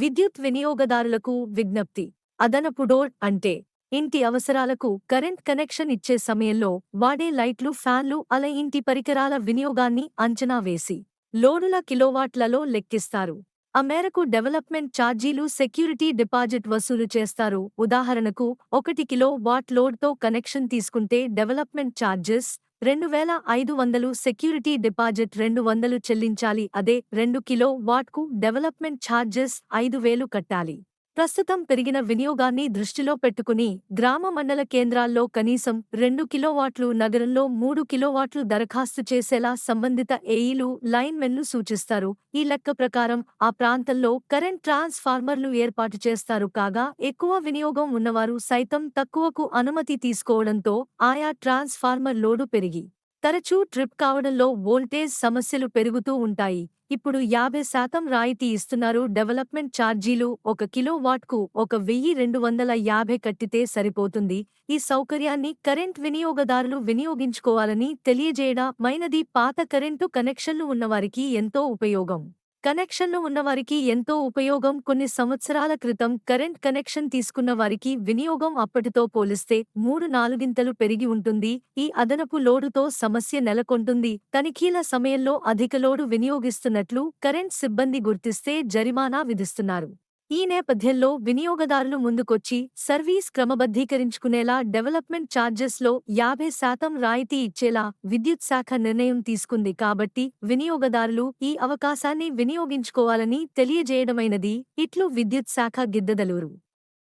విద్యుత్ వినియోగదారులకు విజ్ఞప్తి. అదనపు డోర్ అంటే ఇంటి అవసరాలకు కరెంట్ కనెక్షన్ ఇచ్చే సమయంలో వాడే లైట్లు ఫ్యాన్లు అలా ఇంటి పరికరాల వినియోగాన్ని అంచనా వేసి లోడుల కిలోవాట్లలో లెక్కిస్తారు. ఆ మేరకు డెవలప్మెంట్ ఛార్జీలు సెక్యూరిటీ డిపాజిట్ వసూలు చేస్తారు. ఉదాహరణకు ఒకటి కిలో వాట్ లోడ్తో కనెక్షన్ తీసుకుంటే డెవలప్మెంట్ ఛార్జెస్ రెండు వేల ఐదు వందలు సెక్యూరిటీ డిపాజిట్ రెండు వందలు చెల్లించాలి. అదే రెండు కిలో వాట్కు డెవలప్మెంట్ ఛార్జెస్ ఐదు వేలు కట్టాలి. ప్రస్తుతం పెరిగిన వినియోగాన్ని దృష్టిలో పెట్టుకుని గ్రామ మండల కేంద్రాల్లో కనీసం రెండు కిలోవాట్లు నగరంలో మూడు కిలోవాట్లు దరఖాస్తు చేసేలా సంబంధిత ఏఈలు లైన్మెన్లు సూచిస్తారు. ఈ లెక్క ప్రకారం ఆ ప్రాంతంలో కరెంట్ ట్రాన్స్ఫార్మర్లు ఏర్పాటు చేస్తారు. కాగా ఎక్కువ వినియోగం ఉన్నవారు సైతం తక్కువకు అనుమతి తీసుకోవడంతో ఆయా ట్రాన్స్ఫార్మర్ లోడు పెరిగి తరచూ ట్రిప్ కావడంలో వోల్టేజ్ సమస్యలు పెరుగుతూ ఉంటాయి. ఇప్పుడు యాభై శాతం రాయితీ ఇస్తున్నారు. డెవలప్మెంట్ ఛార్జీలు ఒక కిలో వాట్కు ఒక వెయ్యి రెండు వందల యాభై కట్టితే సరిపోతుంది. ఈ సౌకర్యాన్ని కరెంట్ వినియోగదారులు వినియోగించుకోవాలని తెలియజేయడం మైనది పాత కరెంటు కనెక్షన్లు ఉన్నవారికి ఎంతో ఉపయోగం. కనెక్షన్లు ఉన్నవారికి ఎంతో ఉపయోగం. కొన్ని సంవత్సరాల క్రితం కరెంట్ కనెక్షన్ తీసుకున్న వారికి వినియోగం అప్పటితో పోలిస్తే మూడు నాలుగింతలు పెరిగి ఉంటుంది. ఈ అదనపు లోడుతో సమస్య నెలకొంటుంది. తనిఖీల సమయంలో అధిక లోడు వినియోగిస్తున్నట్లు కరెంట్ సిబ్బంది గుర్తిస్తే జరిమానా విధిస్తున్నారు. ఈ నేపథ్యంలో వినియోగదారులు ముందుకొచ్చి సర్వీస్ క్రమబద్ధీకరించుకునేలా డెవలప్మెంట్ ఛార్జెస్లో యాభై శాతం రాయితీ ఇచ్చేలా విద్యుత్ శాఖ నిర్ణయం తీసుకుంది కాబట్టి వినియోగదారులు ఈ అవకాశాన్ని వినియోగించుకోవాలని తెలియజేయడమైనది ఇట్లు విద్యుత్ శాఖ గిద్దదలూరు.